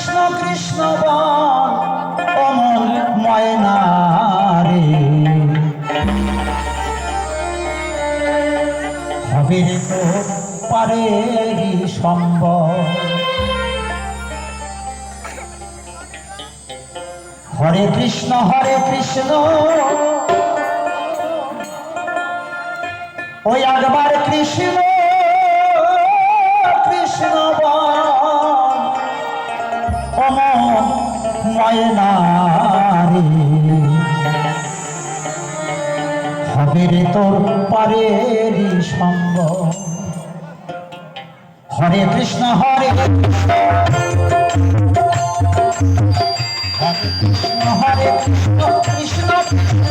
কৃষ্ণ কৃষ্ণ বল অমন হবে তো পারে সম্ভব হরে কৃষ্ণ হরে কৃষ্ণ। ওই একবার কৃষ্ণ কৃষ্ণ বল। ময়নারে হবে রে তোর পারেরই সঙ্গ। হরে হরে কৃষ্ণ। হরে কৃষ্ণ হরে কৃষ্ণ কৃষ্ণ কৃষ্ণ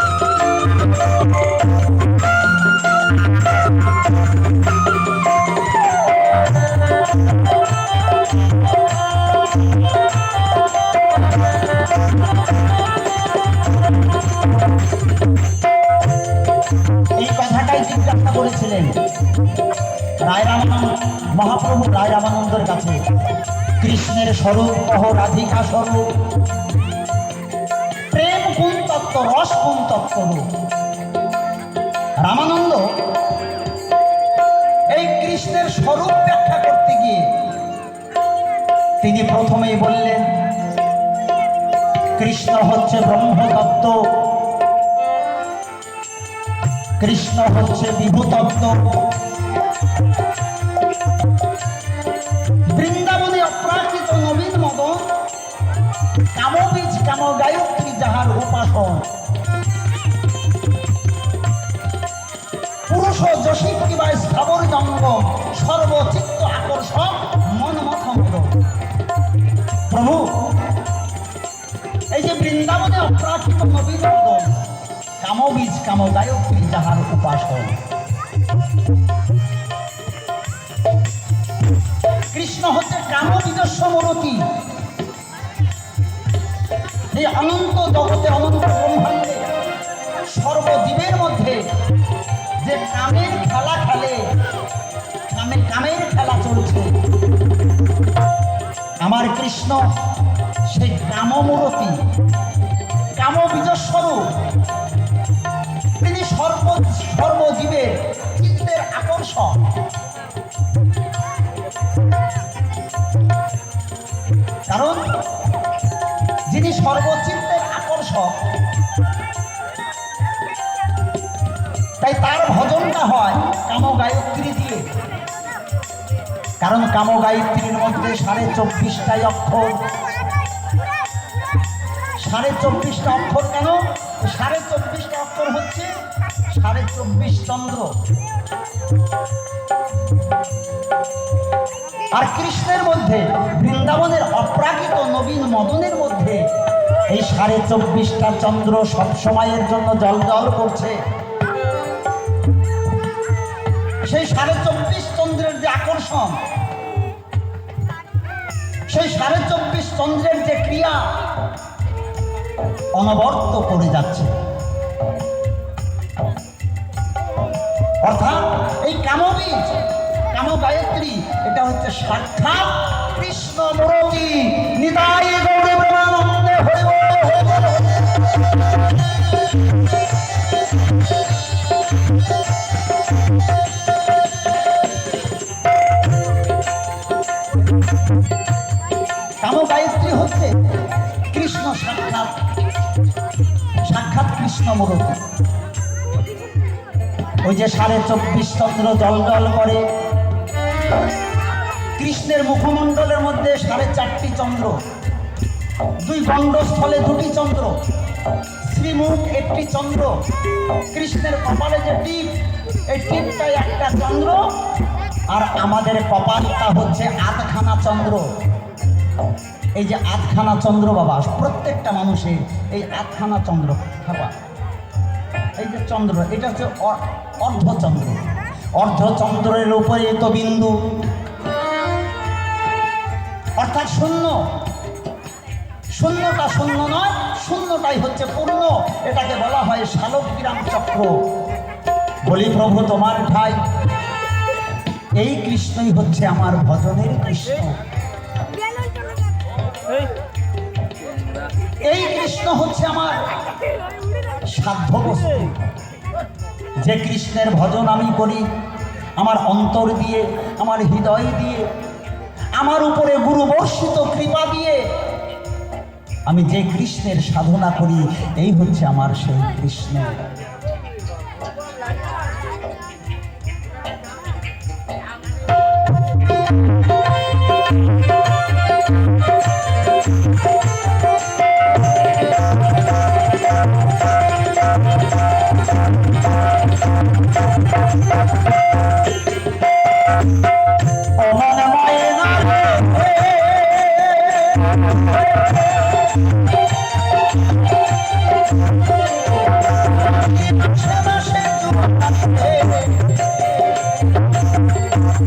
রায় মহাপ্রভু রায় রামানন্দের কাছে। কৃষ্ণের স্বরূপ কহ রাধিকা স্বরূপ। প্রেম কোন তত্ত্ব, রস কোন তত্ত্ব? রামানন্দ এই কৃষ্ণের স্বরূপ ব্যাখ্যা করতে গিয়ে তিনি প্রথমেই বললেন, কৃষ্ণ হচ্ছে ব্রহ্মতত্ত্ব। কৃষ্ণ হচ্ছে বিভূতত্ত্ব। গায়ত্রী যাহার উপাসন পুরুষ যশী কিবা স্থাবর জঙ্গ, সর্বচিত্ত আকর্ষণ মনমথ প্রভু, এই যে বৃন্দাবনে অপ্রাকৃত নবীন কামবীজ কাম গায়ত্রী যাহার উপাসন কৃষ্ণ হচ্ছে কামবীজস্ব মূরতি। এই অনন্ত জগতে অনন্ত ব্রহ্মাণ্ডে, সর্বজীবের মধ্যে যে কামের খেলা খেলে, কামে, কামের খেলা চলছে। আমার কৃষ্ণ, সেই কামমূরতি, কামবীজস্বরূপ, তিনি সর্ব, সর্বজীবের চিত্তের আকর্ষণ। আকর্ষক তাই তার ভজনটা হয় কাম গায়ত্রী দিয়ে। কারণ কাম গায়ত্রীর মধ্যে সাড়ে চব্বিশটাই অক্ষর। সাড়ে চব্বিশটা অক্ষর কেন? সাড়ে চব্বিশটা অক্ষর হচ্ছে সাড়ে চব্বিশ চন্দ্র। আর কৃষ্ণের মধ্যে বৃন্দাবনের অপ্রাকৃত নবীন মদনের মধ্যে এই সাড়ে চব্বিশটা চন্দ্র সব সময়ের জন্য জল জল করছে। সেই সাড়ে চব্বিশ চন্দ্রের যে আকর্ষণ, সেই সাড়ে চব্বিশ চন্দ্রের যে ক্রিয়া অনবর্ত করে যাচ্ছে। অর্থাৎ এই কামবীজ কাম গায়ত্রী এটা হচ্ছে সাক্ষাৎ কৃষ্ণ মুরতি নিতাই কৃষ্ণ সাক্ষাৎ। সাক্ষাৎ কৃষ্ণ ওই যে সাড়ে চব্বিশ চন্দ্র জল জল করে, কৃষ্ণের মুখমণ্ডলের মধ্যে সাড়ে চারটি চন্দ্র, দুই গণ্ডস্থলে দুটি চন্দ্র, শ্রীমুখ একটি চন্দ্র, কৃষ্ণের কপালে যে টিপ, এই টিপটাই একটা চন্দ্র, আর আমাদের কপালটা হচ্ছে আধখানা চন্দ্র। এই যে আটখানা চন্দ্র বাবা, প্রত্যেকটা মানুষের এই আটখানা চন্দ্র, বাবা। এই যে চন্দ্র, এটা হচ্ছে অর্ধচন্দ্র। অর্ধচন্দ্রের উপরে তো বিন্দু। অর্থাৎ শূন্য। শূন্যটা শূন্য নয়, শূন্যটাই হচ্ছে পূর্ণ। এটাকে বলা হয় শালগ্রাম চক্র। বলি প্রভু, তোমার ঠাই। এই কৃষ্ণই হচ্ছে আমার ভজনের কৃষ্ণ। এই কৃষ্ণ হচ্ছে আমার সাধ্য বস্তু। যে কৃষ্ণের ভজন আমি করি, আমার অন্তর দিয়ে, আমার হৃদয় দিয়ে, আমার উপরে গুরু বর্ষিত কৃপা দিয়ে, আমি যে কৃষ্ণের সাধনা করি, এই হচ্ছে আমার সেই কৃষ্ণ।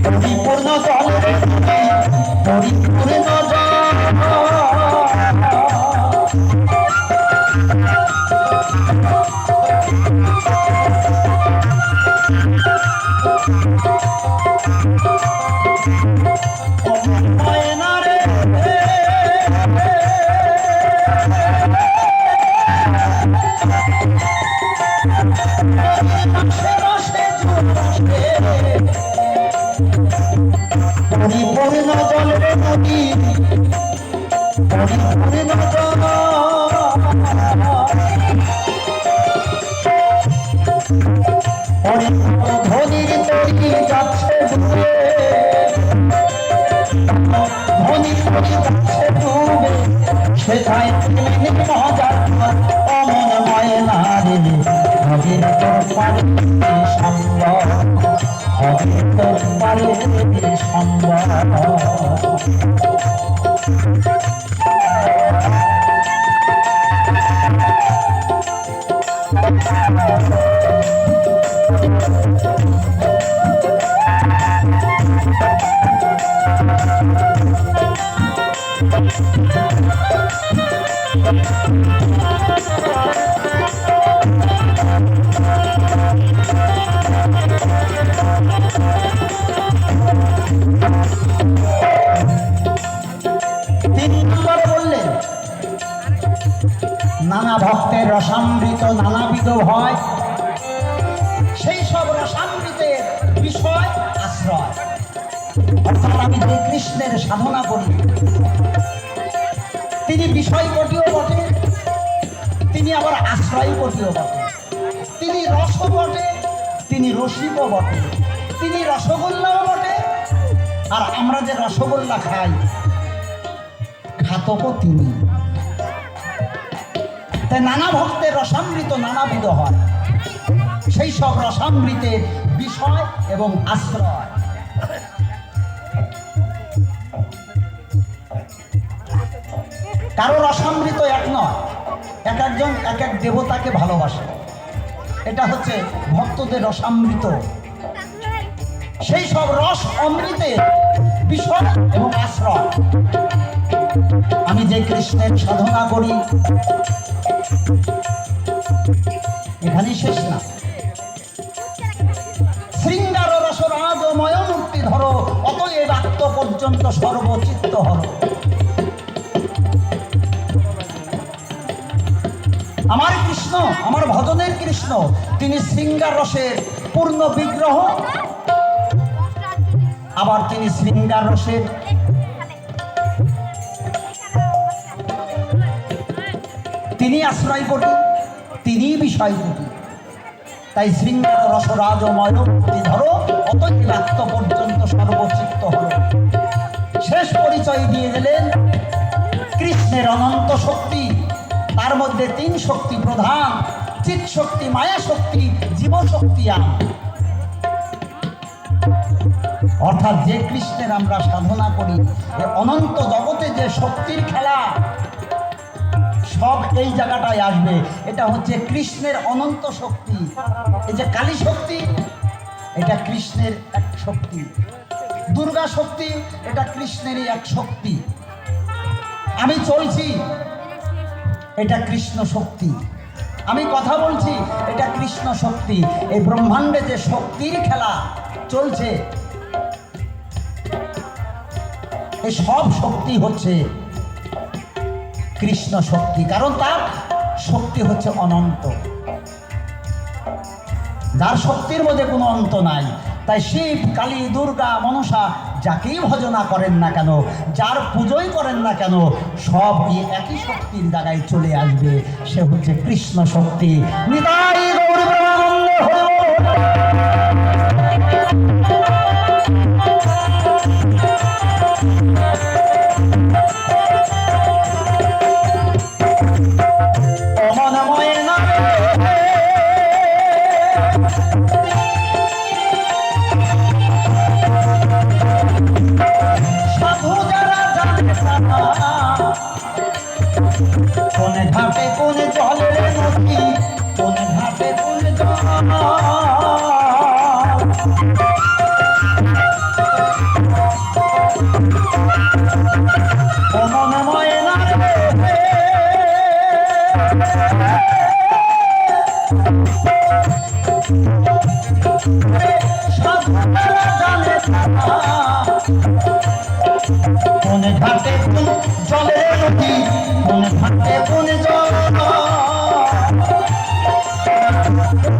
পরিপূর্ণ পরিপূর্ণ পরিপূর্ণ জলে নদী পরিপূর্ণ জল পরিপূর্ণ ধনির তৈরি যাচ্ছে ডুবে ধনী ধনী যাচ্ছে ডুবে সেটাই মজার অমন ময়না রে। হবে তোর পারে সম্ভব হবে তোর পারে সম্ভব নম্বরে বললেন নানা ভক্তের রসামৃত নানাবিধ ভয় অর্থাৎ আমি যে কৃষ্ণের সাধনা করি তিনি বিষয়পটিও বটে, তিনি আবার আশ্রয়পটিও বটে। তিনি রস বটে, তিনি রসিকও বটে। তিনি রসগোল্লাও বটে, আর আমরা যে রসগোল্লা খাই ঘাতকও তিনি। তাই নানা ভক্তের রসামৃত নানাবিধ হয়। সেই সব রসামৃতের বিষয় এবং আশ্রয়। কারও রসামৃত এক নয়, এক একজন এক এক দেবতাকে ভালোবাসে। এটা হচ্ছে ভক্তদের রসামৃত সেই সব রস অমৃতের বিষয় এবং আশ্রয়। আমি যে কৃষ্ণের সাধনা করি, এখানেই শেষ না। শৃঙ্গার রস রাজময় মূর্তি ধরো, অতএব আত্ম পর্যন্ত সর্বচিত্ত হর। আমার কৃষ্ণ, আমার ভজনের কৃষ্ণ, তিনি শৃঙ্গার রসের পূর্ণ বিগ্রহ। আবার তিনি শৃঙ্গার রসের তিনি আশ্রয় কোটি তিনি বিষয় কোটি তাই শৃঙ্গার রসরাজময় মূর্তি ধরো, অতই আত্ম পর্যন্ত সর্বচিত্ত হল। শেষ পরিচয় দিয়ে গেলেন কৃষ্ণের অনন্ত শক্তি। তার মধ্যে তিন শক্তি প্রধান চিৎ শক্তি, মায়া শক্তি জীব শক্তি আম। অর্থাৎ যে কৃষ্ণের আমরা সাধনা করি অনন্ত জগতে যে শক্তির খেলা, সব এই জায়গাটায় আসবে। এটা হচ্ছে কৃষ্ণের অনন্ত শক্তি। এই যে কালী শক্তি, এটা কৃষ্ণের এক শক্তি। দুর্গা শক্তি, এটা কৃষ্ণেরই এক শক্তি। আমি চলছি। এটা কৃষ্ণ শক্তি। আমি কথা বলছি, এটা কৃষ্ণ শক্তি। এই ব্রহ্মাণ্ডে যে শক্তির খেলা চলছে এই সব শক্তি হচ্ছে কৃষ্ণ শক্তি, কারণ তার শক্তি হচ্ছে অনন্ত। যার শক্তির মধ্যে কোনো অন্ত নাই। তাই শিব, কালী, দুর্গা, মনসা যাকেই ভজনা করেন না কেন, যার পুজোই করেন না কেন, সব একই শক্তির জায়গায় চলে আসবে। সে হচ্ছে কৃষ্ণ শক্তি। নিতাই গৌরী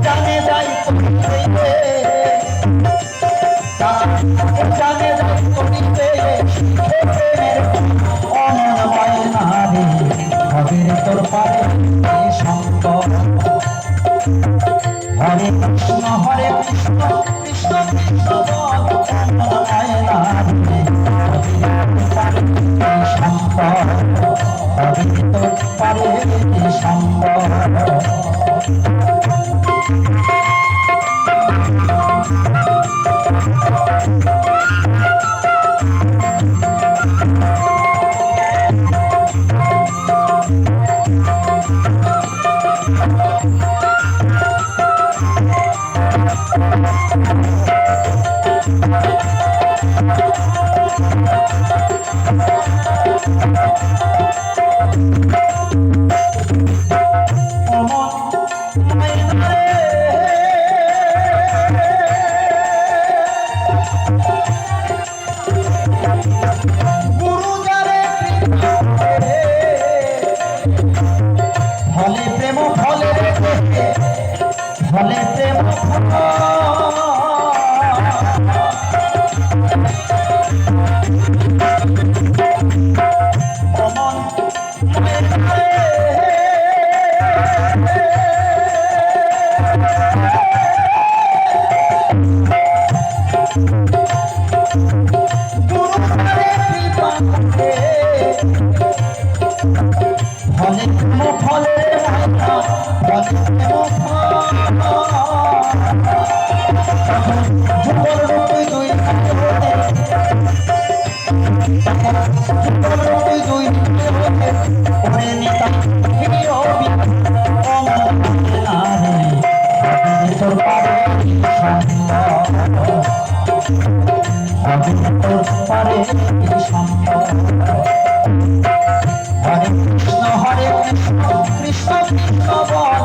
জানে যাই করিবে জানে যাই করিবে অমন ময়না রে ভবের তোর পারে শঙ্কর হরে কৃষ্ণ হরে কৃষ্ণ কৃষ্ণ কৃষ্ণ অমন ময়না রে শঙ্কর হরে তোর পারে এ Thank you. অমন পারে হরে কৃষ্ণ হরে কৃষ্ণ কৃষ্ণ বল